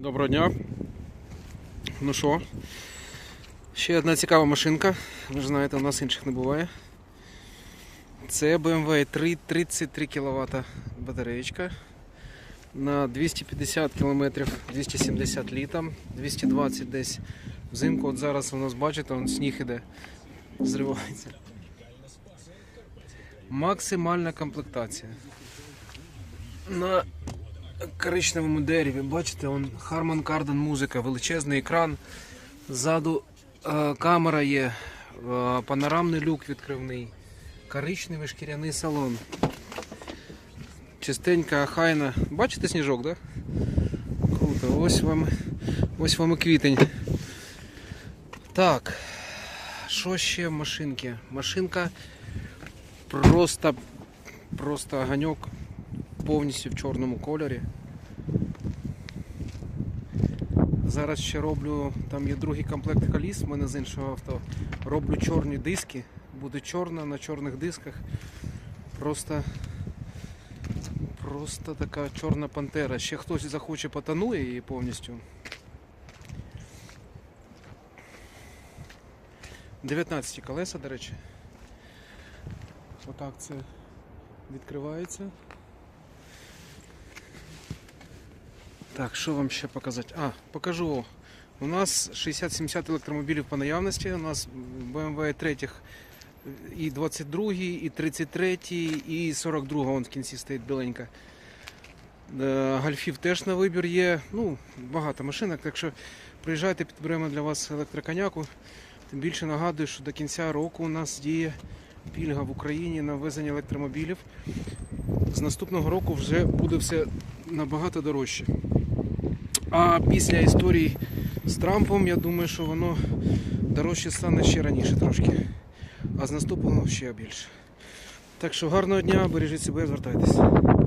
Доброго дня. Ну що, ще одна цікава машинка. Ви ж знаєте, у нас інших не буває. Це BMW 3 33 кВт батареєчка на 250 км 270 літом, 220 десь взимку. От зараз у нас бачите, он сніг іде, зривається. Максимальна комплектація. На коричневому дереві. Бачите, он Harman Kardon музика, величезний екран. Ззаду е, камера є, е, панорамний люк відкривний, коричневий шкіряний салон. Чистенька, хайна. Бачите сніжок? Да? Круто, ось вам, ось вам і квітень. Так, що ще в машинки? Машинка просто, просто огоньок повністю в чорному кольорі. Зараз ще роблю, там є другий комплект коліс в мене з іншого авто. Роблю чорні диски, буде чорна на чорних дисках. Просто, просто така чорна пантера. Ще хтось захоче потонує її повністю. 19 колеса, до речі. Отак це відкривається. Так, що вам ще показати? А, покажу. У нас 60-70 електромобілів по наявності. У нас BMW 3 і 22, і 33, і 42 вон в кінці стоїть біленька. Е, Гольфів теж на вибір є. Ну, багато машинок, так що приїжджайте, підберемо для вас електроконяку. Тим більше нагадую, що до кінця року у нас діє пільга в Україні на ввезення електромобілів. З наступного року вже буде все набагато дорожче. А після історії з Трампом, я думаю, що воно дорожче стане ще раніше трошки. А з наступного ще більше. Так що гарного дня, бережіть себе, звертайтеся.